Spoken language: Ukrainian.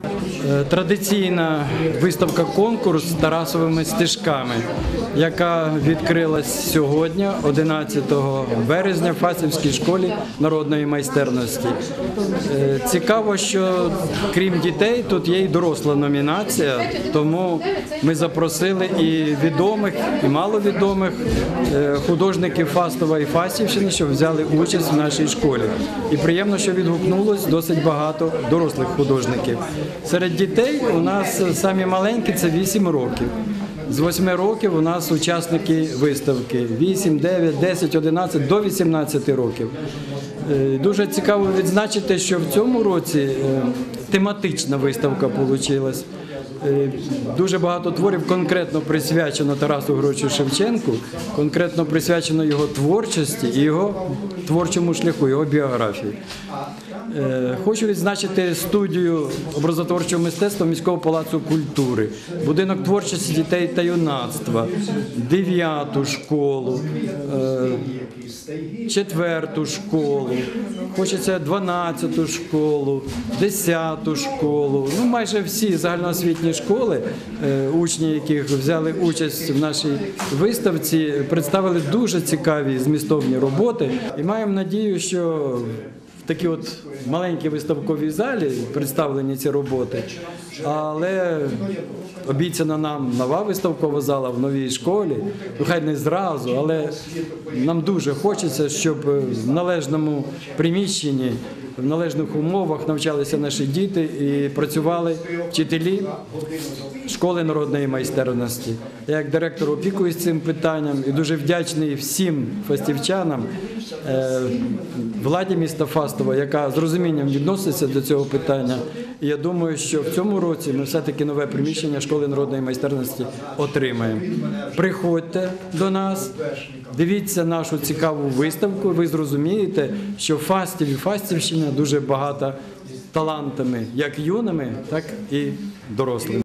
Thank you. Традиційна виставка конкурс з Тарасовими стежками, яка відкрилась сьогодні, 11 березня, в Фасівській школі народної майстерності. Е, Цікаво, що крім дітей, тут є і доросла номінація, тому ми запросили і відомих, і маловідомих е, художників Фастова і Фастівщини, що взяли участь в нашій школі. І приємно, що відгукнулось досить багато дорослих художників. Серед дітей у нас самі маленькі це 8 років. З 8 років у нас учасники виставки 8, 9, 10, 11 до 18 років. Е, Дуже цікаво відзначити, що в цьому році е, тематична виставка вийшла. Дуже багато творів конкретно присвячено Тарасу Грочу Шевченку, конкретно присвячено його творчості і його творчому шляху, його біографії. Е, Хочу відзначити студію образотворчого мистецтва міського палацу культури, будинок творчості дітей та юнацтва, дев'яту школу, е, четверту школу, хочеться 12-ту школу, 10-ту школу. Ну, майже всі загальноосвітні школи, е, учні яких взяли участь в нашій виставці, представили дуже цікаві змістовні роботи. І маємо надію, що в такій от маленькі виставкові залі представлені ці роботи, але обіцяна нам нова виставкова зала в новій школі. Ну хай не зразу, але нам дуже хочеться, щоб в належному приміщенні. В належних умовах навчалися наші діти і працювали вчителі школи народної майстерності. Я як директор опікуюсь цим питанням і дуже вдячний всім фастівчанам, е, владі міста Фастова, яка з розумінням відноситься до цього питання. І я думаю, що в цьому році ми все-таки нове приміщення школи народної майстерності отримаємо. Приходьте до нас, дивіться нашу цікаву виставку. Ви зрозумієте, що Фастів і Фастівщина дуже багата талантами, як юними, так і дорослими.